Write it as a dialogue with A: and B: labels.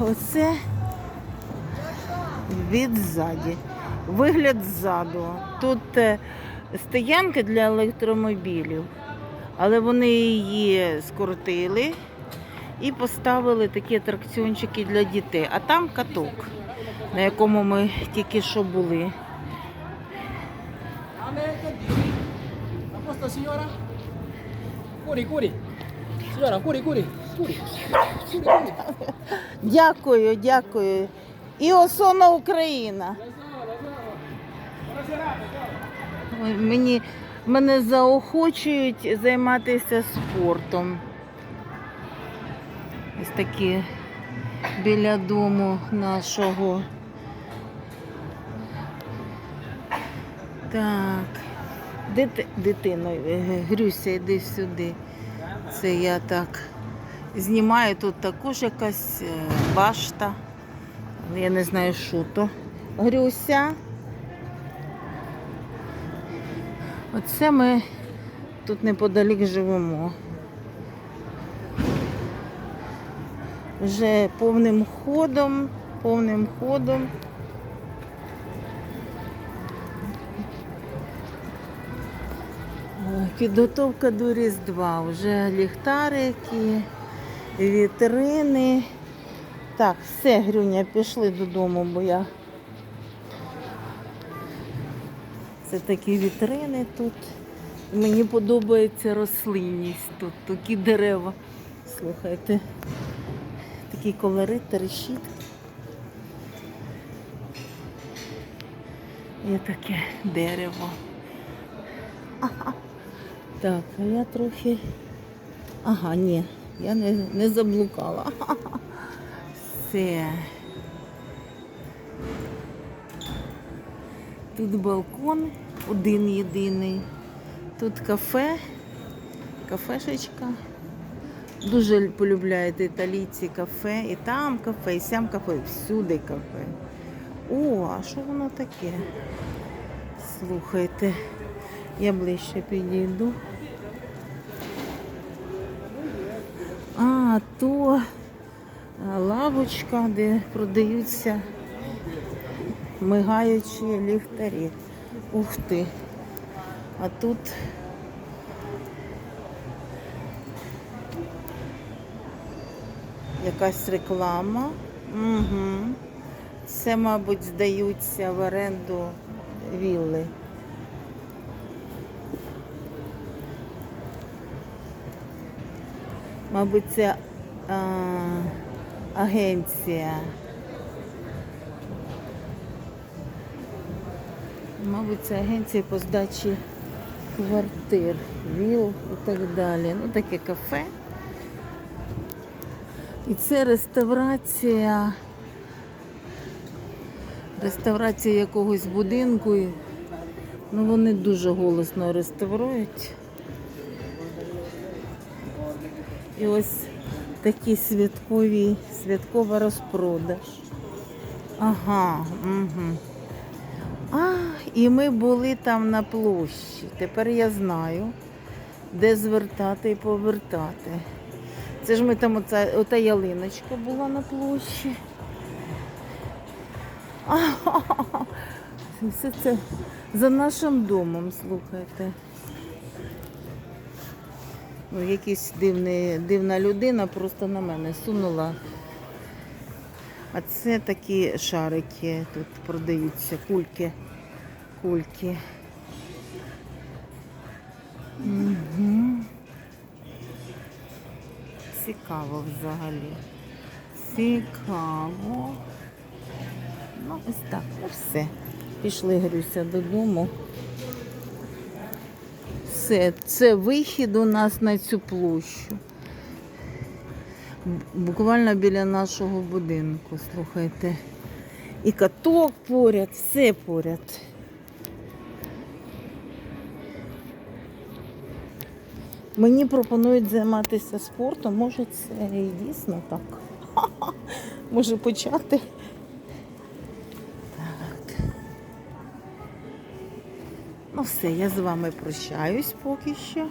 A: Оце від ззаді. Вигляд ззаду. Тут е, стоянка для електромобілів, але вони її скоротили і поставили такі атракціончики для дітей. А там каток, на якому ми тільки що були.
B: A posto, Signora, curi, curi. Curi. Curi, curi.
A: Дякую, дякую. І Осона Україна. Мені, мене заохочують займатися спортом. Ось такі біля дому нашого. Так. Де ти, дитино, Е, Грюся, йди сюди. Це я так знімаю. Тут також якась е, башта. Я не знаю, що то. Грюся. Оце ми тут неподалік живемо. Вже повним ходом, повним ходом. Підготовка до Різдва. Вже ліхтарики, вітрини. Так, все, Грюня, пішли додому, бо я. Це такі вітрини тут. Мені подобається рослинність тут, такі дерева. Слухайте, такий колорит, решіт. Є таке дерево. Ага. Так, а я трохи. Ага, ні, я не, не заблукала. Все. Тут балкон один єдиний. Тут кафе, кафешечка. Дуже полюбляють італійці кафе. І там кафе, і сям кафе, всюди кафе. О, а що воно таке? Слухайте, я ближче підійду. А, то лавочка, де продаються мигаючі ліхтарі. Ух ти. А тут якась реклама. Угу. Це, мабуть, здаються в оренду вілли. Мабуть, це а, агенція. Мабуть, це агенція по здачі квартир, віл і так далі. Ну, таке кафе. І це реставрація. Реставрація якогось будинку. Ну, вони дуже голосно реставрують. І ось такі святкові, святкова розпродаж. Ага, угу. А, і ми були там на площі. Тепер я знаю, де звертати і повертати. Це ж ми там оця, ота ялиночка була на площі. А, все це за нашим домом, слухайте. Ну, якась дивна людина просто на мене сунула. А це такі шарики тут продаються, кульки. Кульки. Угу. Цікаво взагалі. Цікаво. Ну, ось так, ну все. Пішли, Грюся, додому. Все, це вихід у нас на цю площу. Буквально біля нашого будинку, слухайте. І каток поряд, все поряд. Мені пропонують займатися спортом, може це і дійсно так. Може почати. Ну все, я з вами прощаюсь поки що.